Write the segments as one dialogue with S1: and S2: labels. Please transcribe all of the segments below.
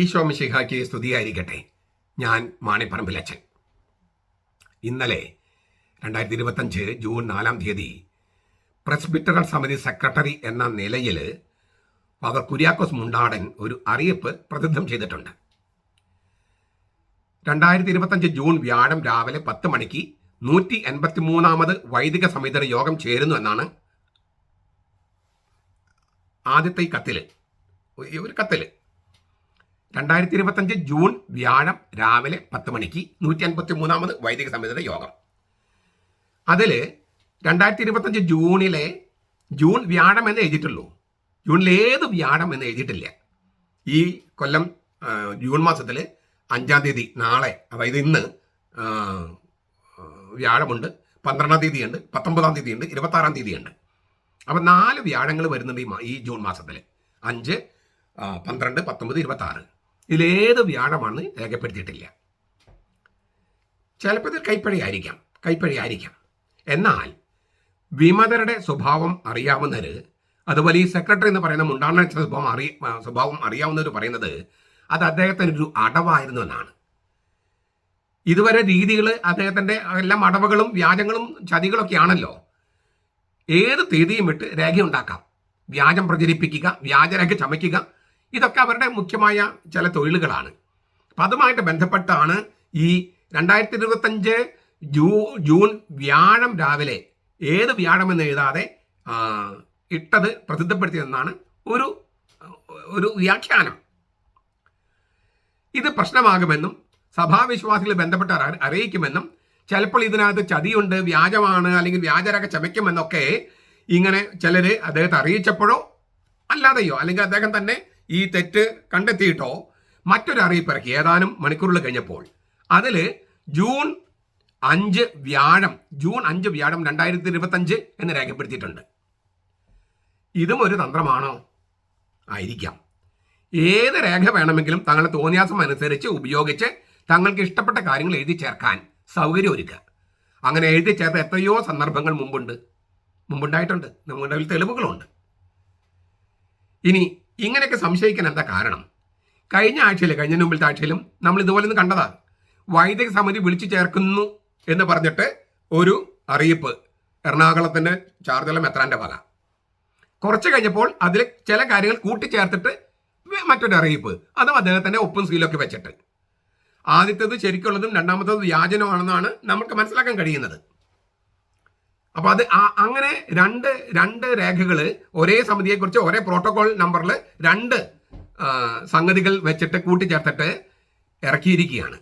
S1: ഈശോ മിശിഹായ്ക്ക് സ്തുതിയായിരിക്കട്ടെ. ഞാൻ മാണിപ്പറമ്പിലച്ചൻ ഇന്നലെ രണ്ടായിരത്തി ഇരുപത്തഞ്ച് ജൂൺ നാലാം തീയതി പ്രസ്ബിറ്ററൽ സമിതി സെക്രട്ടറി എന്ന നിലയിൽ ഫാദർ കുര്യാക്കോസ് മുണ്ടാടൻ ഒരു അറിയിപ്പ് പ്രസിദ്ധം ചെയ്തിട്ടുണ്ട്. രണ്ടായിരത്തി ഇരുപത്തഞ്ച് ജൂൺ വ്യാഴം രാവിലെ പത്ത് മണിക്ക് നൂറ്റി എൺപത്തി മൂന്നാമത് വൈദിക സമിതിയുടെ യോഗം ചേരുന്നു എന്നാണ് ആദ്യത്തെ കത്തിൽ ഒരു കത്തിൽ. രണ്ടായിരത്തി ഇരുപത്തഞ്ച് ജൂൺ വ്യാഴം രാവിലെ പത്ത് മണിക്ക് നൂറ്റി അൻപത്തി മൂന്നാമത് വൈദിക സമിതിയുടെ യോഗം. അതിൽ രണ്ടായിരത്തി ഇരുപത്തഞ്ച് ജൂണിലെ ജൂൺ വ്യാഴം എന്ന് എഴുതിയിട്ടുള്ളൂ. ജൂണിൽ ഏത് വ്യാഴം എന്ന് എഴുതിയിട്ടില്ല. ഈ കൊല്ലം ജൂൺ മാസത്തിൽ അഞ്ചാം തീയതി നാളെ അതായത് ഇന്ന് വ്യാഴമുണ്ട് പന്ത്രണ്ടാം തീയതി ഉണ്ട് പത്തൊമ്പതാം തീയതി ഉണ്ട് ഇരുപത്താറാം തീയതി ഉണ്ട് അപ്പം നാല് വ്യാഴങ്ങൾ വരുന്നുണ്ട് ഈ ജൂൺ മാസത്തിൽ അഞ്ച് പന്ത്രണ്ട് പത്തൊമ്പത് ഇരുപത്തി ആറ് ഇതിലേത് വ്യാഴമാണ് രേഖപ്പെടുത്തിയിട്ടില്ല. ചിലപ്പോൾ ഇത് കൈപ്പഴയായിരിക്കാം കൈപ്പഴയായിരിക്കാം. എന്നാൽ വിമതരുടെ സ്വഭാവം അറിയാവുന്നവർ അതുപോലെ ഈ സെക്രട്ടറി എന്ന് പറയുന്ന മുണ്ടാണ സ്വഭാവം അറിയ സ്വഭാവം അറിയാവുന്നവർ പറയുന്നത് അത് അദ്ദേഹത്തിന് ഒരു അടവായിരുന്നു എന്നാണ്. ഇതുവരെ രീതികൾ അദ്ദേഹത്തിന്റെ എല്ലാം അടവുകളും വ്യാജങ്ങളും ചതികളൊക്കെ ആണല്ലോ ഏത് തീയതിയും വിട്ട് രേഖയുണ്ടാക്കാം. വ്യാജം പ്രചരിപ്പിക്കുക വ്യാജരേഖ ചമയ്ക്കുക ഇതൊക്കെ അവരുടെ മുഖ്യമായ ചില തൊഴിലുകളാണ്. അപ്പം അതുമായിട്ട് ബന്ധപ്പെട്ടാണ് ഈ രണ്ടായിരത്തി ഇരുപത്തഞ്ച് ജൂ ജൂൺ വ്യാഴം രാവിലെ ഏത് വ്യാഴം എന്ന് എഴുതാതെ ഇട്ടത് പ്രസിദ്ധപ്പെടുത്തിയതെന്നാണ് ഒരു ഒരു വ്യാഖ്യാനം. ഇത് പ്രശ്നമാകുമെന്നും സഭാവിശ്വാസികൾ ബന്ധപ്പെട്ട് അറി- അറിയിക്കുമെന്നും ചിലപ്പോൾ ഇതിനകത്ത് ചതിയുണ്ട് വ്യാജമാണ് അല്ലെങ്കിൽ വ്യാജരൊക്കെ ചമയ്ക്കുമെന്നൊക്കെ ഇങ്ങനെ ചിലർ അദ്ദേഹത്തെ അറിയിച്ചപ്പോഴോ അല്ലാതെയോ അല്ലെങ്കിൽ അദ്ദേഹം തന്നെ ഈ തെറ്റ് കണ്ടെത്തിയിട്ടോ? മറ്റൊരു അറിയിപ്പ് ഇറക്കി ഏതാനും മണിക്കൂറുകൾ കഴിഞ്ഞപ്പോൾ. അതിൽ ജൂൺ അഞ്ച് വ്യാഴം ജൂൺ അഞ്ച് വ്യാഴം രണ്ടായിരത്തി ഇരുപത്തഞ്ച് എന്ന് രേഖപ്പെടുത്തിയിട്ടുണ്ട്. ഇതും ഒരു തന്ത്രമാണോ? ആയിരിക്കാം. ഏത് രേഖ വേണമെങ്കിലും തങ്ങളുടെ തോന്നിയാസം അനുസരിച്ച് ഉപയോഗിച്ച് തങ്ങൾക്ക് ഇഷ്ടപ്പെട്ട കാര്യങ്ങൾ എഴുതി ചേർക്കാൻ സൗകര്യം ഒരുക്കുക. അങ്ങനെ എഴുതി ചേർത്ത എത്രയോ സന്ദർഭങ്ങൾ മുമ്പുണ്ട്. മുമ്പുണ്ടായിട്ടുണ്ട്. നമ്മുടെ തെളിവുകളുണ്ട്. ഇനി ഇങ്ങനെയൊക്കെ സംശയിക്കാൻ എന്താ കാരണം? കഴിഞ്ഞ ആഴ്ചയിൽ കഴിഞ്ഞ മുമ്പിലത്തെ ആഴ്ചയിലും നമ്മൾ ഇതുപോലെ ഒന്ന് കണ്ടതാ. വൈദിക സമിതി വിളിച്ചു ചേർക്കുന്നു എന്ന് പറഞ്ഞിട്ട് ഒരു അറിയിപ്പ് എറണാകുളത്തിന്റെ ചാർജല മെത്രാന്റെ വക. കുറച്ച് കഴിഞ്ഞപ്പോൾ അതിൽ ചില കാര്യങ്ങൾ കൂട്ടിച്ചേർത്തിട്ട് മറ്റൊരു അറിയിപ്പ്. അതും അദ്ദേഹത്തിന്റെ ഒപ്പും സീലൊക്കെ വെച്ചിട്ട്. ആദ്യത്തേത് ശരിക്കുള്ളതും രണ്ടാമത്തേത് വ്യാജനമാണെന്നാണ് നമുക്ക് മനസ്സിലാക്കാൻ കഴിയുന്നത്. അപ്പൊ അത് അങ്ങനെ രണ്ട് രണ്ട് രേഖകൾ ഒരേ സമിതിയെക്കുറിച്ച് ഒരേ പ്രോട്ടോകോൾ നമ്പറിൽ രണ്ട് സംഗതികൾ വെച്ചിട്ട് കൂട്ടിച്ചേർത്തിട്ട് ഇറക്കിയിരിക്കുകയാണ്.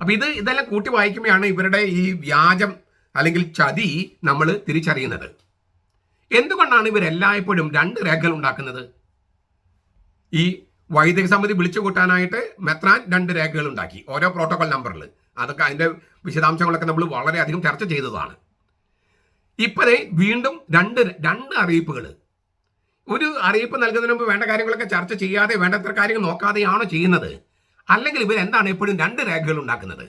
S1: അപ്പൊ ഇത് ഇതെല്ലാം കൂട്ടി വായിക്കുമ്പോഴാണ് ഇവരുടെ ഈ വ്യാജം അല്ലെങ്കിൽ ചതി നമ്മൾ തിരിച്ചറിയുന്നത്. എന്തുകൊണ്ടാണ് ഇവരെല്ലായ്പ്പോഴും രണ്ട് രേഖകൾ ഉണ്ടാക്കുന്നത്? ഈ വൈദിക സമിതി വിളിച്ചു കൂട്ടാനായിട്ട് മെത്രാൻ രണ്ട് രേഖകൾ ഉണ്ടാക്കി ഓരോ പ്രോട്ടോകോൾ നമ്പറിൽ അതൊക്കെ അതിന്റെ വിശദാംശങ്ങളൊക്കെ നമ്മൾ വളരെയധികം ചർച്ച ചെയ്തതാണ്. ഇപ്പോഴേ വീണ്ടും രണ്ട് രണ്ട് അറിയിപ്പുകൾ ഒരു അറിയിപ്പ് നൽകുന്നതിന് മുമ്പ് വേണ്ട കാര്യങ്ങളൊക്കെ ചർച്ച ചെയ്യാതെ വേണ്ടത്ര കാര്യങ്ങൾ നോക്കാതെയാണോ ചെയ്യുന്നത്? അല്ലെങ്കിൽ ഇവർ എന്താണ് എപ്പോഴും രണ്ട് രേഖകൾ ഉണ്ടാക്കുന്നത്?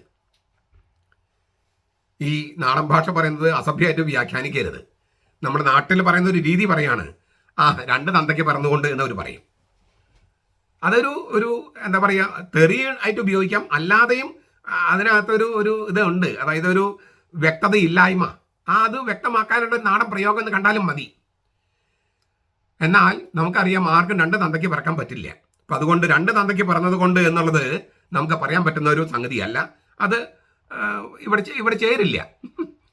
S1: ഈ നാടൻ ഭാഷ പറയുന്നത് അസഭ്യമായിട്ട് വ്യാഖ്യാനിക്കരുത്. നമ്മുടെ നാട്ടിൽ പറയുന്ന ഒരു രീതി പറയാണ് ആ രണ്ട് തന്തയ്ക്ക് പറന്നുകൊണ്ട് എന്നവർ പറയും. അതൊരു ഒരു എന്താ പറയുക തെറി ആയിട്ട് ഉപയോഗിക്കാം. അല്ലാതെയും അതിനകത്തൊരു ഒരു ഇത് ഉണ്ട്. അതായത് ഒരു വ്യക്തത ഇല്ലായ്മ ആ അത് വ്യക്തമാക്കാനുള്ള നാടൻ പ്രയോഗം എന്ന് കണ്ടാലും മതി. എന്നാൽ നമുക്കറിയാം ആർക്കും രണ്ട് തന്തയ്ക്ക് പറക്കാൻ പറ്റില്ല. അപ്പൊ അതുകൊണ്ട് രണ്ട് തന്തയ്ക്ക് പറഞ്ഞത് കൊണ്ട് എന്നുള്ളത് നമുക്ക് പറയാൻ പറ്റുന്ന ഒരു സംഗതിയല്ല. അത് ഇവിടെ ഇവിടെ ചേരില്ല.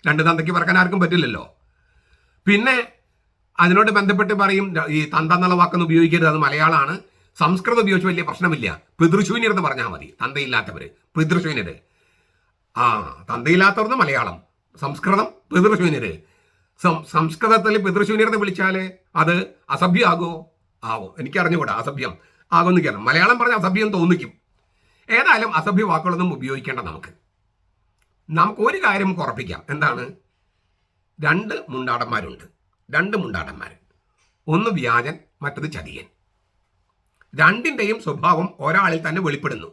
S1: രണ്ട് തന്തയ്ക്ക് പറക്കാൻ ആർക്കും പറ്റില്ലല്ലോ. പിന്നെ അതിനോട് ബന്ധപ്പെട്ട് പറയും ഈ തന്ത എന്നുള്ള വാക്കൊന്നും ഉപയോഗിക്കരുത് അത് മലയാളമാണ്. സംസ്കൃതം ഉപയോഗിച്ച് വലിയ പ്രശ്നമില്ല. പിതൃശൂന്യർ എന്ന് പറഞ്ഞാൽ മതി തന്തയില്ലാത്തവര്. പിതൃശൂന്യര്. ആ തന്തയില്ലാത്തവർന്ന് മലയാളം. സംസ്കൃതം പിതൃശൂന്യര്. സംസ്കൃതത്തിൽ പിതൃശൂന്യർ എന്ന് വിളിച്ചാൽ അത് അസഭ്യമാകോ? ആവോ. എനിക്ക് അറിഞ്ഞുകൂടാ അസഭ്യം. ആകുമെന്ന് കേൾക്കാം. മലയാളം പറഞ്ഞ അസഭ്യം തോന്നിക്കും. ഏതായാലും അസഭ്യ വാക്കുകളൊന്നും ഉപയോഗിക്കേണ്ട നമുക്ക്. നമുക്ക് ഒരു കാര്യം ഉറപ്പിക്കാം. എന്താണ്? രണ്ട് മുണ്ടാടന്മാരുണ്ട്. രണ്ട് മുണ്ടാടന്മാർ ഒന്ന് വ്യാജൻ മറ്റത് ചതിയൻ. രണ്ടിന്റെയും സ്വഭാവം ഒരാളിൽ തന്നെ വെളിപ്പെടുന്നു.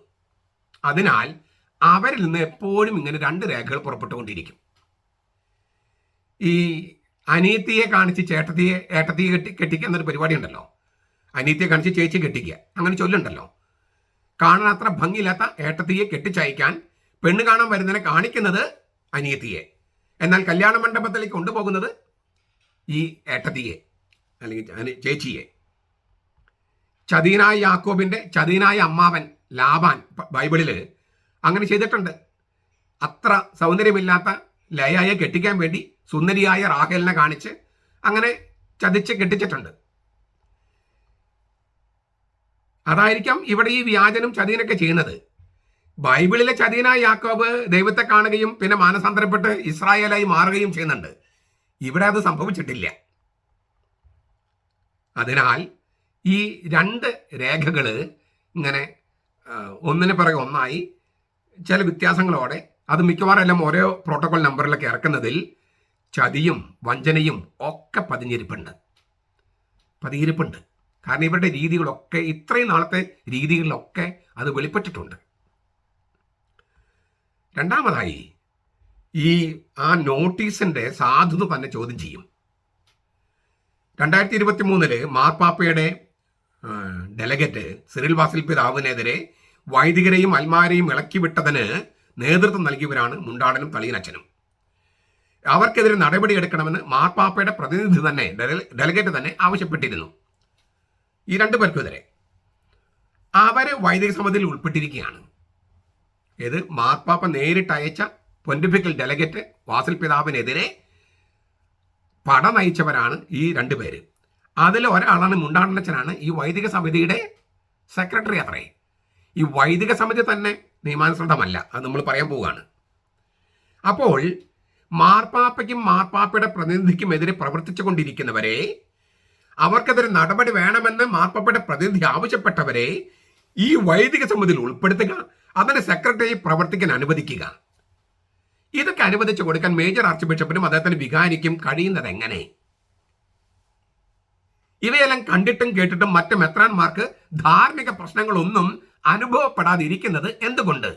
S1: അതിനാൽ അവരിൽ നിന്ന് എപ്പോഴും ഇങ്ങനെ രണ്ട് രേഖകൾ പുറപ്പെട്ടുകൊണ്ടിരിക്കും. ഈ അനിയത്തിയെ കാണിച്ച് ചേട്ടത്തിയെ ഏട്ടത്തിയെ കെട്ടി കെട്ടിക്കുക എന്നൊരു പരിപാടി ഉണ്ടല്ലോ അനിയത്തിയെ കാണിച്ച് ചേച്ചി കെട്ടിക്കുക. അങ്ങനെ ചൊല്ലുണ്ടല്ലോ. കാണാൻ അത്ര ഭംഗിയില്ലാത്ത ഏട്ടത്തിയെ കെട്ടിച്ചയക്കാൻ പെണ്ണ് കാണാൻ വരുന്നതിനെ കാണിക്കുന്നത് അനിയത്തിയെ എന്നാൽ കല്യാണ മണ്ഡപത്തിലേക്ക് കൊണ്ടുപോകുന്നത് ഈ ഏട്ടത്തിയെ അല്ലെങ്കിൽ ചേച്ചിയെ. ചതീനായ യാക്കോബിന്റെ ചതീനായ അമ്മാവൻ ലാബാൻ ബൈബിളിൽ അങ്ങനെ ചെയ്തിട്ടുണ്ട്. അത്ര സൗന്ദര്യമില്ലാത്ത ലയയെ കെട്ടിക്കാൻ വേണ്ടി സുന്ദരിയായ റാഹേലിനെ കാണിച്ച് അങ്ങനെ ചതിച്ച് കെട്ടിച്ചിട്ടുണ്ട്. അതായിരിക്കാം ഇവിടെ ഈ വ്യാജനും ചതിയനൊക്കെ ചെയ്യുന്നത്. ബൈബിളിലെ ചതിയനായ യാക്കോബ് ദൈവത്തെ കാണുകയും പിന്നെ മാനസാന്തരപ്പെട്ട് ഇസ്രായേലായി മാറുകയും ചെയ്യുന്നുണ്ട്. ഇവിടെ അത് സംഭവിച്ചിട്ടില്ല. അതിനാൽ ഈ രണ്ട് രേഖകൾ ഇങ്ങനെ ഒന്നിന് പിറകെ ഒന്നായി ചില വ്യത്യാസങ്ങളോടെ അത് മിക്കവാറും എല്ലാം ഓരോ പ്രോട്ടോകോൾ നമ്പറിലൊക്കെ ഇറക്കുന്നതിൽ ചതിയും വഞ്ചനയും ഒക്കെ പതിഞ്ഞിരിപ്പുണ്ട്. പതിയിരിപ്പുണ്ട് കാരണം ഇവരുടെ രീതികളൊക്കെ ഇത്രയും നാളത്തെ രീതികളിലൊക്കെ അത് വെളിപ്പെട്ടിട്ടുണ്ട്. രണ്ടാമതായി ഈ ആ നോട്ടീസിന്റെ സാധുത തന്നെ ചോദ്യം ചെയ്യും. രണ്ടായിരത്തി ഇരുപത്തി മൂന്നിൽ മാർപ്പാപ്പയുടെ ഡെലഗറ്റ് സിറിൽ വാസിൽ പിതാവിനെതിരെ വൈദികരെയും അൽമാരെയും ഇളക്കി വിട്ടതിന് നേതൃത്വം നൽകിയവരാണ് മുണ്ടാടനും തളിയനച്ഛനും. അവർക്കെതിരെ നടപടിയെടുക്കണമെന്ന് മാർപ്പാപ്പയുടെ പ്രതിനിധി തന്നെ ഡെലിഗേറ്റ് തന്നെ ആവശ്യപ്പെട്ടിരുന്നു. ഈ രണ്ടു പേർക്കെതിരെ അവർ വൈദിക സമിതിയിൽ ഉൾപ്പെട്ടിരിക്കുകയാണ്. ഇത് മാർപ്പാപ്പ നേരിട്ട് അയച്ച പൊന്റിഫിക്കൽ ഡെലഗേറ്റ് വാസിൽ പിതാവിനെതിരെ പട നയിച്ചവരാണ് ഈ രണ്ടുപേര് അതിൽ ഒരാളാണ് മുണ്ടാണ്ടച്ചനാണ് ഈ വൈദിക സമിതിയുടെ സെക്രട്ടറി അത്രേ. ഈ വൈദിക സമിതി തന്നെ നിയമാനുസൃതമല്ല അത് നമ്മൾ പറയാൻ പോവുകയാണ്. അപ്പോൾ മാർപ്പാപ്പയ്ക്കും മാർപ്പാപ്പയുടെ പ്രതിനിധിക്കും എതിരെ പ്രവർത്തിച്ചു കൊണ്ടിരിക്കുന്നവരെ അവർക്കെതിരെ നടപടി വേണമെന്ന് മാർപ്പാപ്പയുടെ പ്രതിനിധി ആവശ്യപ്പെട്ടവരെ ഈ വൈദിക സമിതിയിൽ ഉൾപ്പെടുത്തുക അതിന്റെ സെക്രട്ടറി പ്രവർത്തിക്കാൻ അനുവദിക്കുക. ഇതൊക്കെ അനുവദിച്ചു കൊടുക്കാൻ മേജർ ആർച്ച് ബിഷപ്പിനും അദ്ദേഹത്തിന് വികാരിക്കും കഴിയുന്നത് എങ്ങനെ? ഇവയെല്ലാം കണ്ടിട്ടും കേട്ടിട്ടും മറ്റ് മെത്രാന്മാർക്ക് ധാർമ്മിക പ്രശ്നങ്ങളൊന്നും അനുഭവപ്പെടാതിരിക്കുന്നത് എന്തുകൊണ്ട്?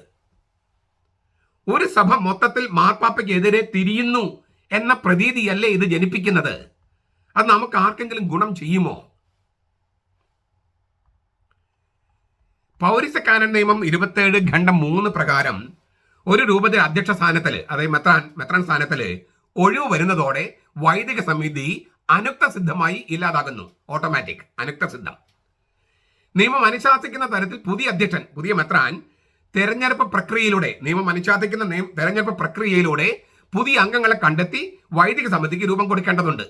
S1: ഒരു സഭ മൊത്തത്തിൽ മാർപ്പാപ്പയ്ക്കെതിരെ തിരിയുന്നു എന്ന പ്രതീതിയല്ലേ ഇത് ജനിപ്പിക്കുന്നത്? അത് നമുക്ക് ആർക്കെങ്കിലും ഗുണം ചെയ്യുമോ? പൗരസക്കാരൻ നിയമം ഇരുപത്തേഴ് ഖണ്ഡം മൂന്ന് പ്രകാരം ഒരു രൂപത അധ്യക്ഷ സ്ഥാനത്തിൽ അതായത് മെത്രാൻ മെത്രാൻ സ്ഥാനത്തിൽ ഒഴിവ് വരുന്നതോടെ വൈദിക സമിതി അനുക്ത സിദ്ധമായി ഇല്ലാതാകുന്നു. ഓട്ടോമാറ്റിക് അനുക്ത സിദ്ധം നിയമം അനുശാസിക്കുന്ന തരത്തിൽ പുതിയ അധ്യക്ഷൻ പുതിയ മെത്രാൻ തെരഞ്ഞെടുപ്പ് പ്രക്രിയയിലൂടെ നിയമം അനുശാസിക്കുന്ന നിയമ തെരഞ്ഞെടുപ്പ് പ്രക്രിയയിലൂടെ പുതിയ അംഗങ്ങളെ കണ്ടെത്തി വൈദിക സമിതിക്ക് രൂപം കൊടുക്കേണ്ടതുണ്ട്.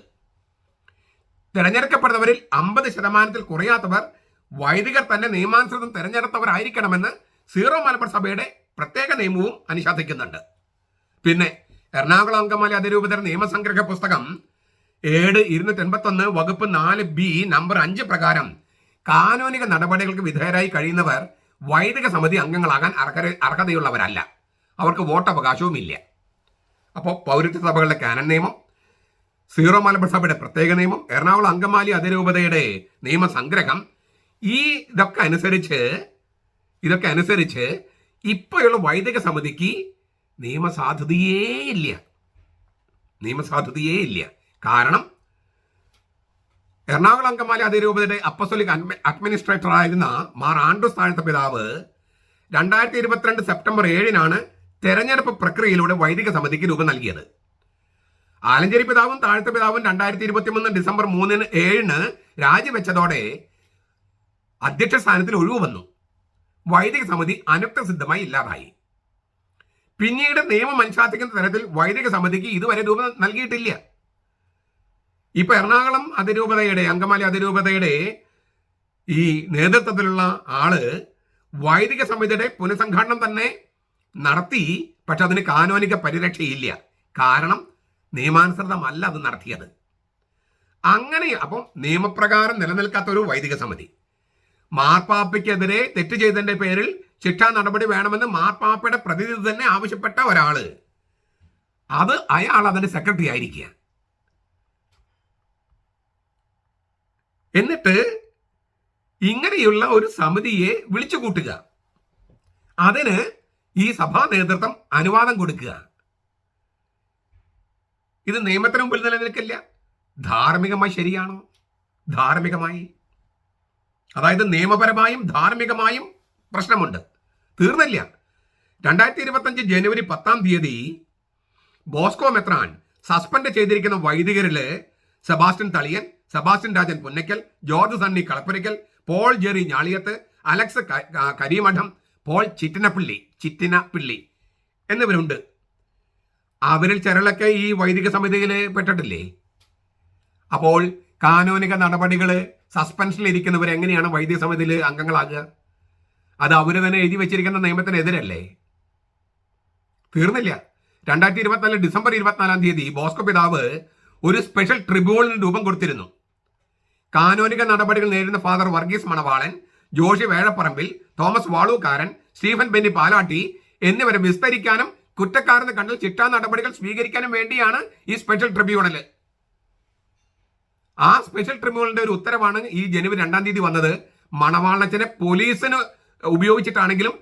S1: തിരഞ്ഞെടുക്കപ്പെടുന്നവരിൽ അമ്പത് ശതമാനത്തിൽ കുറയാത്തവർ വൈദികർ തന്നെ നിയമാനുസൃതം തിരഞ്ഞെടുത്തവരായിരിക്കണമെന്ന് സീറോ മലബാർ സഭയുടെ പ്രത്യേക നിയമവും അനുശാസിക്കുന്നുണ്ട്. പിന്നെ എറണാകുളം അങ്കമാലി അതിരൂപതര നിയമസംഗ്രഹ പുസ്തകം ഏഴ് ഇരുന്നൂറ്റി എൺപത്തി ഒന്ന് വകുപ്പ് നാല് ബി നമ്പർ അഞ്ച് പ്രകാരം കാനൂനിക നടപടികൾക്ക് വിധേയരായി കഴിയുന്നവർ വൈദിക സമിതി അംഗങ്ങളാകാൻ അർഹര അർഹതയുള്ളവരല്ല. അവർക്ക് വോട്ടവകാശവും ഇല്ല അപ്പോൾ പൗരത്വ സഭകളുടെ കാനൻ നിയമം സീറോ മലബാർ സഭയുടെ പ്രത്യേക നിയമം എറണാകുളം അങ്കമാലി അതിരൂപതയുടെ നിയമസംഗ്രഹം ഈ ഇതൊക്കെ അനുസരിച്ച് ഇതൊക്കെ അനുസരിച്ച് ഇപ്പോഴുള്ള വൈദിക സമിതിക്ക് നിയമസാധുതയേ ഇല്ല. നിയമസാധുതയേ ഇല്ല. കാരണം എറണാകുളം അങ്കമാലി അതിരൂപതയുടെ അപ്പസോലിക് അഡ്മിനിസ്ട്രേറ്റർ ആയിരുന്ന മാർ ആൻഡ്രൂസ് താഴ്ത്ത പിതാവ് രണ്ടായിരത്തി ഇരുപത്തിരണ്ട് സെപ്റ്റംബർ ഏഴിനാണ് തെരഞ്ഞെടുപ്പ് പ്രക്രിയയിലൂടെ വൈദിക സമിതിക്ക് രൂപം നൽകിയത്. ആലഞ്ചേരി പിതാവും താഴ്ത്ത പിതാവും രണ്ടായിരത്തി ഇരുപത്തി മൂന്ന് ഡിസംബർ മൂന്നിന് ഏഴിന് രാജിവെച്ചതോടെ അധ്യക്ഷ സ്ഥാനത്തിൽ ഒഴിവ് വന്നു. വൈദിക സമിതി അനുക്ത സിദ്ധമായി ഇല്ലാതായി. പിന്നീട് നിയമം അനുശാസിക്കുന്ന തരത്തിൽ വൈദിക സമിതിക്ക് ഇതുവരെ രൂപം നൽകിയിട്ടില്ല. ഇപ്പൊ എറണാകുളം അതിരൂപതയുടെ അങ്കമാലി അതിരൂപതയുടെ ഈ നേതൃത്വത്തിലുള്ള ആൾ വൈദിക സമിതിയുടെ പുനഃസംഘാടനം തന്നെ നടത്തി പക്ഷെ അതിന് കാനോനിക പരിരക്ഷയില്ല. കാരണം നിയമാനുസൃതമല്ല അത് നടത്തിയത്. അങ്ങനെ അപ്പം നിയമപ്രകാരം നിലനിൽക്കാത്ത ഒരു വൈദിക സമിതി. മാർപ്പാപ്പയ്ക്കെതിരെ തെറ്റ് ചെയ്തതിന്റെ പേരിൽ ശിക്ഷാ നടപടി വേണമെന്ന് മാർപ്പാപ്പയുടെ പ്രതിനിധി തന്നെ ആവശ്യപ്പെട്ട ഒരാൾ. അത് അയാൾ അതിന്റെ സെക്രട്ടറി ആയിരിക്കുക എന്നിട്ട് ഇങ്ങനെയുള്ള ഒരു സമിതിയെ വിളിച്ചു കൂട്ടുക. അതിന് ഈ സഭാ നേതൃത്വം അനുവാദം കൊടുക്കുക. ഇത് നിയമത്തിന് മുമ്പിൽ നിലനിൽക്കില്ല. ധാർമ്മികമായി ശരിയാണോ? ധാർമ്മികമായി. അതായത് നിയമപരമായും ധാർമ്മികമായും പ്രശ്നമുണ്ട്. തീർന്നില്ല. രണ്ടായിരത്തി ഇരുപത്തഞ്ച് ജനുവരി പത്താം തീയതി ബോസ്കോ മെത്രാൻ സസ്പെൻഡ് ചെയ്തിരിക്കുന്ന വൈദികരിൽ Sebastian Thaliyan Sebastian Rajan Punnakkal George Sunny Kalappurakkal Paul Jerry Njaliyath Alex Karimattam Paul Chittinappilly Chittinappilly എന്നിവരുണ്ട്. അവരിൽ ചിലരൊക്കെ ഈ വൈദിക സമിതിയിൽ പെട്ടിട്ടില്ലേ? അപ്പോൾ കാനൂനിക നടപടികൾ സസ്പെൻഷനിൽ ഇരിക്കുന്നവർ എങ്ങനെയാണ് വൈദിക സമിതിയിൽ അംഗങ്ങളാകുക? അത് അവർ തന്നെ എഴുതി വെച്ചിരിക്കുന്ന നിയമത്തിനെതിരല്ലേ? തീർന്നില്ല. രണ്ടായിരത്തി ഇരുപത്തിനാല് ഡിസംബർ ഇരുപത്തിനാലാം തീയതി ബോസ്കോ പിതാവ് ഒരു സ്പെഷ്യൽ ട്രിബ്യൂണലിന് രൂപം കൊടുത്തിരുന്നു. കാനൂനിക നടപടികൾ നേരിടുന്ന father Varghese Manavalan Joshy Vezhapparambil Thomas Valookaran Stephen Benny Palatty എന്നിവരെ വിസ്തരിക്കാനും കുറ്റക്കാരെന്ന് കണ്ടാൽ ചിട്ടാ നടപടികൾ സ്വീകരിക്കാനും വേണ്ടിയാണ് ഈ സ്പെഷ്യൽ ട്രിബ്യൂണൽ ആ സ്പെഷ്യൽ ട്രിബ്യൂണലിന്റെ ഒരു ഉത്തരവാണ് ഈ ജനുവരി രണ്ടാം തീയതി വന്നത്. മണവാളച്ചനെ പോലീസിന് ഉപയോഗിച്ചിട്ടാണെങ്കിലും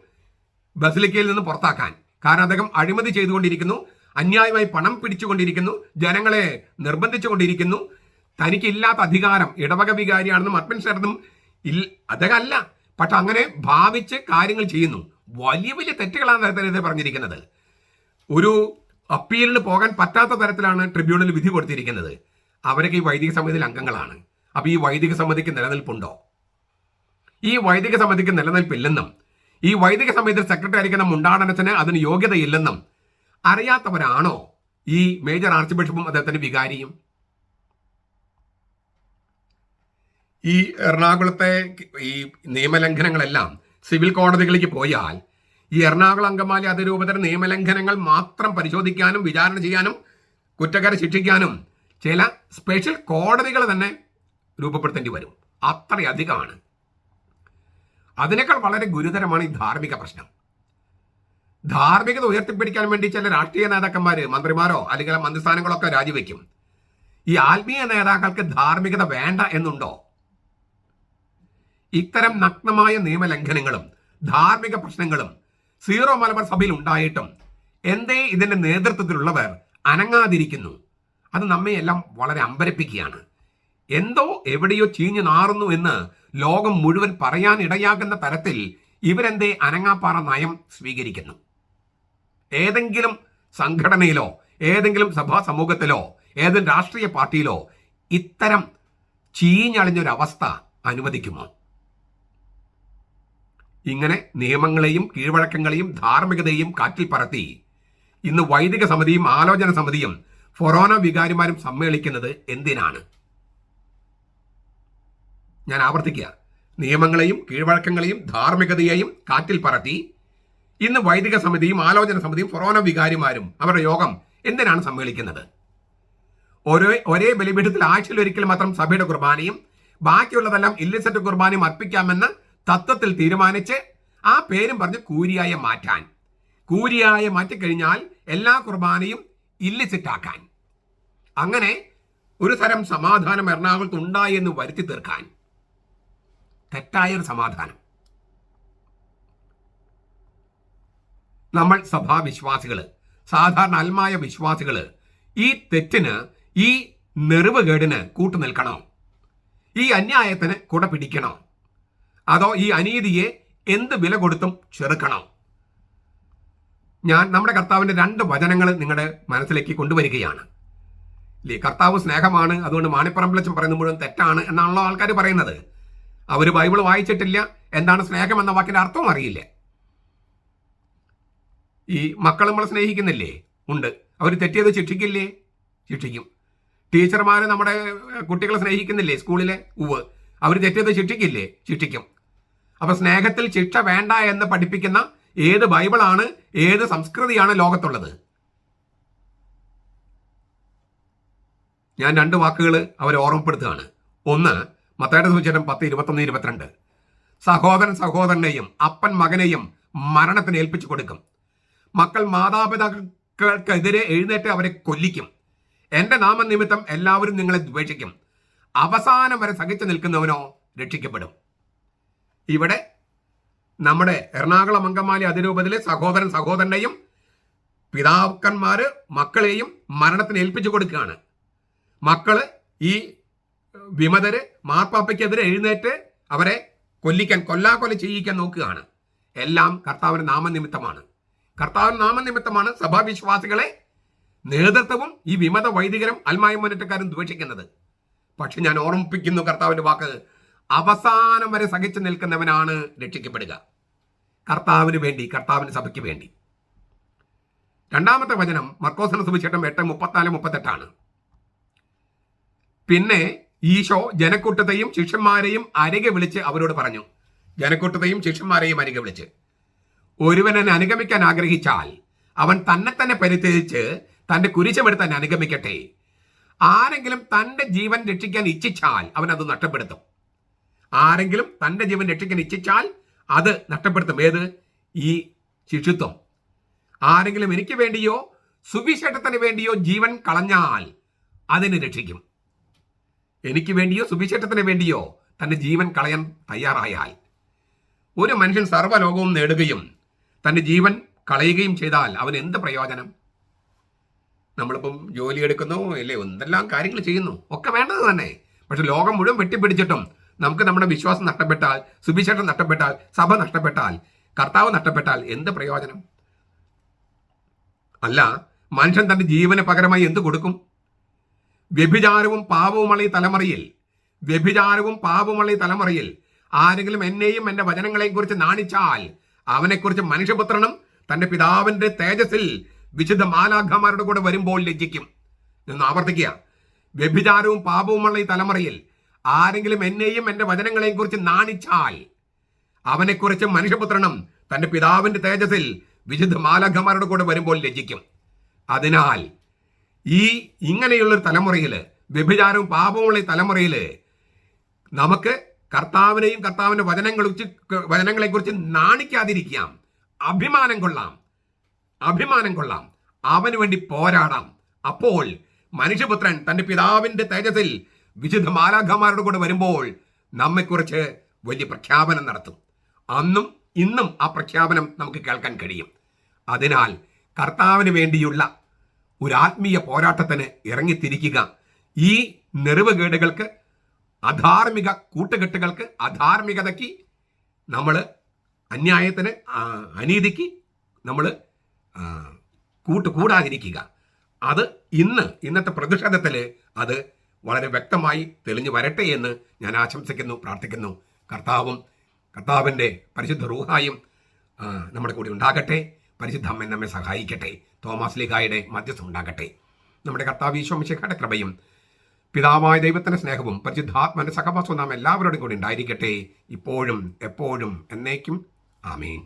S1: ബസിലിക്കയിൽ നിന്ന് പുറത്താക്കാൻ. കാരണം അദ്ദേഹം അഴിമതി ചെയ്തുകൊണ്ടിരിക്കുന്നു. അന്യായമായി പണം പിടിച്ചുകൊണ്ടിരിക്കുന്നു. ജനങ്ങളെ നിർബന്ധിച്ചുകൊണ്ടിരിക്കുന്നു. തനിക്കില്ലാത്ത അധികാരം ഇടവക വികാരിയാണെന്നും അഡ്മിനിസ്ട്രേറ്ററും ഇല്ല അദ്ദേഹം അല്ല പക്ഷെ അങ്ങനെ ഭാവിച്ച് കാര്യങ്ങൾ ചെയ്യുന്നു. വലിയ വലിയ തെറ്റുകളാണ് അദ്ദേഹത്തിനെതിരെ പറഞ്ഞിരിക്കുന്നത്. ഒരു അപ്പീലിന് പോകാൻ പറ്റാത്ത തരത്തിലാണ് ട്രിബ്യൂണൽ വിധി കൊടുത്തിരിക്കുന്നത്. അവരൊക്കെ ഈ വൈദിക സമിതിയിൽ അംഗങ്ങളാണ്. അപ്പൊ ഈ വൈദിക സമിതിക്ക് നിലനിൽപ്പുണ്ടോ? ഈ വൈദിക സമിതിക്ക് നിലനിൽപ്പില്ലെന്നും ഈ വൈദിക സമിതിയിൽ സെക്രട്ടറി ആയിരിക്കുന്ന മുണ്ടാടനത്തിന് അതിന് യോഗ്യതയില്ലെന്നും അറിയാത്തവരാണോ ഈ മേജർ ആർച്ച് ബിഷപ്പും അദ്ദേഹത്തിന്റെ വികാരിയും? ഈ എറണാകുളത്തെ ഈ നിയമലംഘനങ്ങളെല്ലാം സിവിൽ കോടതികളിലേക്ക് പോയാൽ ഈ എറണാകുളം അങ്കമാലി അതിരൂപതര നിയമലംഘനങ്ങൾ മാത്രം പരിശോധിക്കാനും വിചാരണ ചെയ്യാനും കുറ്റക്കാരെ ശിക്ഷിക്കാനും ചില സ്പെഷ്യൽ കോടതികൾ തന്നെ രൂപപ്പെടുത്തേണ്ടി വരും. അത്രയധികമാണ്. അതിനേക്കാൾ വളരെ ഗുരുതരമാണ് ഈ ധാർമ്മിക പ്രശ്നം. ധാർമ്മികത ഉയർത്തിപ്പിടിക്കാൻ വേണ്ടി ചില രാഷ്ട്രീയ നേതാക്കന്മാർ മന്ത്രിമാരോ അല്ലെങ്കിൽ മന്ത്രിസ്ഥാനങ്ങളൊക്കെ രാജിവെക്കും. ഈ ആത്മീയ നേതാക്കൾക്ക് ധാർമ്മികത വേണ്ട എന്നുണ്ടോ? ഇത്തരം നഗ്നമായ നിയമലംഘനങ്ങളും ധാർമ്മിക പ്രശ്നങ്ങളും സീറോ മലബാർ സഭയിൽ ഉണ്ടായിട്ടും എന്തേ ഇതിന്റെ നേതൃത്വത്തിലുള്ളവർ അനങ്ങാതിരിക്കുന്നു. അത് നമ്മെ എല്ലാം വളരെ അമ്പരപ്പിക്കുകയാണ്. എന്തോ എവിടെയോ ചീഞ്ഞു നാറുന്നു എന്ന് ലോകം മുഴുവൻ പറയാൻ ഇടയാകുന്ന തരത്തിൽ ഇവരെന്തേ അനങ്ങാപ്പാറ നയം സ്വീകരിക്കുന്നു. ഏതെങ്കിലും സംഘടനയിലോ ഏതെങ്കിലും സഭാ സമൂഹത്തിലോ ഏതെങ്കിലും രാഷ്ട്രീയ പാർട്ടിയിലോ ഇത്തരം ചീഞ്ഞളിഞ്ഞൊരവസ്ഥ അനുവദിക്കുമോ? ഇങ്ങനെ നിയമങ്ങളെയും കീഴ്വഴക്കങ്ങളെയും ധാർമ്മികതയും കാറ്റിൽ പറത്തി. ഇന്ന് വൈദിക സമിതിയും ആലോചന സമിതിയും ഫൊറോന വികാരിമാരും സമ്മേളിക്കുന്നത് എന്തിനാണ്? ഞാൻ ആവർത്തിക്കുക. നിയമങ്ങളെയും കീഴ്വഴക്കങ്ങളെയും ധാർമ്മികതയെയും കാറ്റിൽ പറത്തി. ഇന്ന് വൈദിക സമിതിയും ആലോചന സമിതിയും ഫൊറോന വികാരിമാരും അവരുടെ യോഗം എന്തിനാണ് സമ്മേളിക്കുന്നത്? ഒരേ ഒരേ ബലിപീഠത്തിൽ ആഴ്ചയിൽ ഒരിക്കൽ മാത്രം സഭയുടെ കുർബാനയും ബാക്കിയുള്ളതെല്ലാം ഇല്ലിസറ്റ് കുർബാനയും അർപ്പിക്കാമെന്ന തത്വത്തിൽ തീരുമാനിച്ച് ആ പേരും പറഞ്ഞ് കൂരിയായ മാറ്റാൻ. കൂരിയായ മാറ്റിക്കഴിഞ്ഞാൽ എല്ലാ കുർബാനയും ഇല്ലിസിറ്റാക്കാൻ. അങ്ങനെ ഒരു തരം സമാധാനം എറണാകുളത്ത് ഉണ്ടായി എന്ന് വരുത്തി തീർക്കാൻ. തെറ്റായൊരു സമാധാനം. നമ്മൾ സഭാവിശ്വാസികൾ സാധാരണ അൽമായ വിശ്വാസികൾ ഈ തെറ്റിന് ഈ നെറിവുകേടിന് കൂട്ടുനിൽക്കണോ? ഈ അന്യായത്തിന് കുട പിടിക്കണോ അതോ ഈ അനീതിയെ എന്ത് വില കൊടുത്തും ചെറുക്കണം? ഞാൻ നമ്മുടെ കർത്താവിന്റെ രണ്ട് വചനങ്ങൾ നിങ്ങളുടെ മനസ്സിലേക്ക് കൊണ്ടുവരികയാണ്. ഇല്ലേ കർത്താവ് സ്നേഹമാണ് അതുകൊണ്ട് മാണിപ്പറമ്പിലച്ചൻ പറയുന്നത് മുഴുവൻ തെറ്റാണ് എന്നാണല്ലോ ആൾക്കാർ പറയുന്നത്. അവർ ബൈബിൾ വായിച്ചിട്ടില്ല എന്താണ് സ്നേഹം എന്ന വാക്കിന്റെ അർത്ഥവും അറിയില്ല. ഈ മക്കൾ നമ്മളെ സ്നേഹിക്കുന്നില്ലേ? ഉണ്ട്. അവർ തെറ്റിയത് ശിക്ഷിക്കില്ലേ? ശിക്ഷിക്കും. ടീച്ചർമാർ നമ്മുടെ കുട്ടികളെ സ്നേഹിക്കുന്നില്ലേ? സ്കൂളിലെ ഉവ്. അവർ തെറ്റിയത് ശിക്ഷിക്കില്ലേ? ശിക്ഷിക്കും. അപ്പൊ സ്നേഹത്തിൽ ശിക്ഷ വേണ്ട എന്ന് പഠിപ്പിക്കുന്ന ഏത് ബൈബിളാണ് ഏത് സംസ്കൃതിയാണ് ലോകത്തുള്ളത്? ഞാൻ രണ്ട് വാക്കുകൾ അവരെ ഓർമ്മപ്പെടുത്തുകയാണ്. ഒന്ന് മത്തയുടെ സുവിശേഷം പത്ത് ഇരുപത്തൊന്ന് ഇരുപത്തിരണ്ട്. സഹോദരൻ സഹോദരനെയും അപ്പൻ മകനെയും മരണത്തിന് ഏൽപ്പിച്ചു കൊടുക്കും. മക്കൾ മാതാപിതാക്കൾക്കെതിരെ എഴുന്നേറ്റ് അവരെ കൊല്ലിക്കും. എന്റെ നാമനിമിത്തം എല്ലാവരും നിങ്ങളെ ദ്വേഷിക്കും. അവസാനം വരെ സഹിച്ചു നിൽക്കുന്നവനോ രക്ഷിക്കപ്പെടും. ഇവിടെ നമ്മുടെ എറണാകുളം അങ്കമാലി അതിരൂപതയിലെ സഹോദരൻ സഹോദരനെയും പിതാക്കന്മാര് മക്കളെയും മരണത്തിന് ഏൽപ്പിച്ചു കൊടുക്കുകയാണ്. മക്കൾ ഈ വിമതര് മാർപ്പാപ്പയ്ക്കെതിരെ എഴുന്നേറ്റ് അവരെ കൊല്ലിക്കാൻ കൊല്ലാക്കൊല ചെയ്യിക്കാൻ നോക്കുകയാണ്. എല്ലാം കർത്താവിന്റെ നാമനിമിത്തമാണ്. കർത്താവിന്റെ നാമനിമിത്തമാണ് സഭാവിശ്വാസികളെ നേതൃത്വവും ഈ വിമത വൈദികരും അൽമായ മുന്നേറ്റക്കാരും ദ്വേഷിക്കുന്നത് പക്ഷെ ഞാൻ ഓർമ്മിപ്പിക്കുന്നു കർത്താവിന്റെ വാക്ക്. അവസാനം വരെ സഹിച്ചു നിൽക്കുന്നവനാണ് രക്ഷിക്കപ്പെടുക. കർത്താവിന് വേണ്ടി കർത്താവിന് സഭയ്ക്ക് വേണ്ടി. രണ്ടാമത്തെ വചനം മർക്കോസന സുവിശേഷം എട്ട് മുപ്പത്തിനാല് മുപ്പത്തെട്ടാണ്. പിന്നെ ഈശോ ജനക്കൂട്ടത്തെയും ശിഷ്യന്മാരെയും അരികെ വിളിച്ച് അവരോട് പറഞ്ഞു. ജനക്കൂട്ടത്തെയും ശിഷ്യന്മാരെയും അരികെ വിളിച്ച്. ഒരുവൻ എന്നെ അനുഗമിക്കാൻ ആഗ്രഹിച്ചാൽ അവൻ തന്നെ തന്നെ പരിത്യജിച്ച് തന്റെ കുരിശമെടുത്ത് അനുഗമിക്കട്ടെ. ആരെങ്കിലും തന്റെ ജീവൻ രക്ഷിക്കാൻ ഇച്ഛിച്ചാൽ അവൻ അത് നഷ്ടപ്പെടുത്തും. ആരെങ്കിലും തന്റെ ജീവൻ രക്ഷിക്കാൻ ഇച്ഛിച്ചാൽ അത് നഷ്ടപ്പെടുത്തും. ഏത്? ഈ ശിശുത്വം. ആരെങ്കിലും എനിക്ക് വേണ്ടിയോ സുവിശേഷത്തിന് വേണ്ടിയോ ജീവൻ കളഞ്ഞാൽ അതിനെ രക്ഷിക്കും. എനിക്ക് വേണ്ടിയോ സുവിശേഷത്തിന് വേണ്ടിയോ തന്റെ ജീവൻ കളയാൻ തയ്യാറായാൽ ഒരു മനുഷ്യൻ സർവലോകവും നേടുകയും തന്റെ ജീവൻ കളയുകയും ചെയ്താൽ അവൻ എന്ത് പ്രയോജനം? നമ്മളിപ്പം ജോലി എടുക്കുന്നു അല്ലേ എന്തെല്ലാം കാര്യങ്ങൾ ചെയ്യുന്നു? ഒക്കെ വേണ്ടത് തന്നെ. പക്ഷെ ലോകം മുഴുവൻ വെട്ടിപ്പിടിച്ചിട്ടും നമുക്ക് നമ്മുടെ വിശ്വാസം നഷ്ടപ്പെട്ടാൽ സുവിശേഷം നഷ്ടപ്പെട്ടാൽ സഭ നഷ്ടപ്പെട്ടാൽ കർത്താവ് നഷ്ടപ്പെട്ടാൽ എന്ത് പ്രയോജനം? അല്ല മനുഷ്യൻ തന്റെ ജീവന് പകരമായി എന്ത് കൊടുക്കും? വ്യഭിചാരവും പാപവുമുള്ള ഈ തലമുറയിൽ വ്യഭിചാരവും പാപവുമുള്ള ഈ തലമുറയിൽ ആരെങ്കിലും എന്നെയും എന്റെ വചനങ്ങളെയും കുറിച്ച് നാണിച്ചാൽ അവനെക്കുറിച്ച് മനുഷ്യപുത്രനും തന്റെ പിതാവിന്റെ തേജസ്സിൽ വിശുദ്ധ മാലാഖമാരുടെ കൂടെ വരുമ്പോൾ ലജ്ജിക്കും. എന്ന് ആവർത്തിക്കുക. വ്യഭിചാരവും പാപവുമുള്ള ഈ തലമുറയിൽ ആരെങ്കിലും എന്നെയും എന്റെ വചനങ്ങളെയും കുറിച്ച് നാണിച്ചാൽ അവനെക്കുറിച്ച് മനുഷ്യപുത്രനും തന്റെ പിതാവിന്റെ തേജസ്സിൽ വിശുദ്ധ മാലാഖമാരുടെ കൂടെ വരുമ്പോൾ ലജ്ജിക്കും. അതിനാൽ ഈ ഇങ്ങനെയുള്ളൊരു തലമുറയിൽ വ്യഭിചാരവും പാപവുമുള്ള ഈ തലമുറയിൽ നമുക്ക് കർത്താവിനെയും വചനങ്ങളെ വചനങ്ങളെ കുറിച്ച് നാണിക്കാതിരിക്കാം. അഭിമാനം കൊള്ളാം. അഭിമാനം കൊള്ളാം. അവന് വേണ്ടി പോരാടാം. അപ്പോൾ മനുഷ്യപുത്രൻ തന്റെ പിതാവിന്റെ തേജസ്സിൽ വിശുദ്ധ മാലാഖമാരുടെ കൂടെ വരുമ്പോൾ നമ്മെക്കുറിച്ച് വലിയ പ്രഖ്യാപനം നടത്തും. അന്നും ഇന്നും ആ പ്രഖ്യാപനം നമുക്ക് കേൾക്കാൻ കഴിയും. അതിനാൽ കർത്താവിന് വേണ്ടിയുള്ള ഒരു ആത്മീയ പോരാട്ടത്തിന് ഇറങ്ങിത്തിരിക്കുക. ഈ നെറിവുകേടുകൾക്ക് അധാർമിക കൂട്ടുകെട്ടുകൾക്ക് അധാർമികതയ്ക്ക് നമ്മൾ അന്യായത്തിന് അനീതിക്ക് നമ്മൾ കൂട്ട് കൂടാതിരിക്കുക. അത് ഇന്ന് ഇന്നത്തെ പ്രതിഷേധത്തിൽ അത് വളരെ വ്യക്തമായി തെളിഞ്ഞു വരട്ടെ എന്ന് ഞാൻ ആശംസിക്കുന്നു പ്രാർത്ഥിക്കുന്നു. കർത്താവും കർത്താവിന്റെ പരിശുദ്ധ റൂഹായും നമ്മുടെ കൂടെ ഉണ്ടാകട്ടെ. പരിശുദ്ധ അമ്മ നമ്മെ സഹായിക്കട്ടെ. തോമസ് ലിഗായുടെ മധ്യസ്ഥം ഉണ്ടാകട്ടെ. നമ്മുടെ കർത്താവ് ഈശോമിശേഖയുടെ കൃപയും പിതാവായ ദൈവത്തിന്റെ സ്നേഹവും പരിശുദ്ധാത്മന്റെ സഹവാസവും നാം എല്ലാവരോടും കൂടി ഉണ്ടായിരിക്കട്ടെ. ഇപ്പോഴും എപ്പോഴും എന്നേക്കും. ആമീൻ.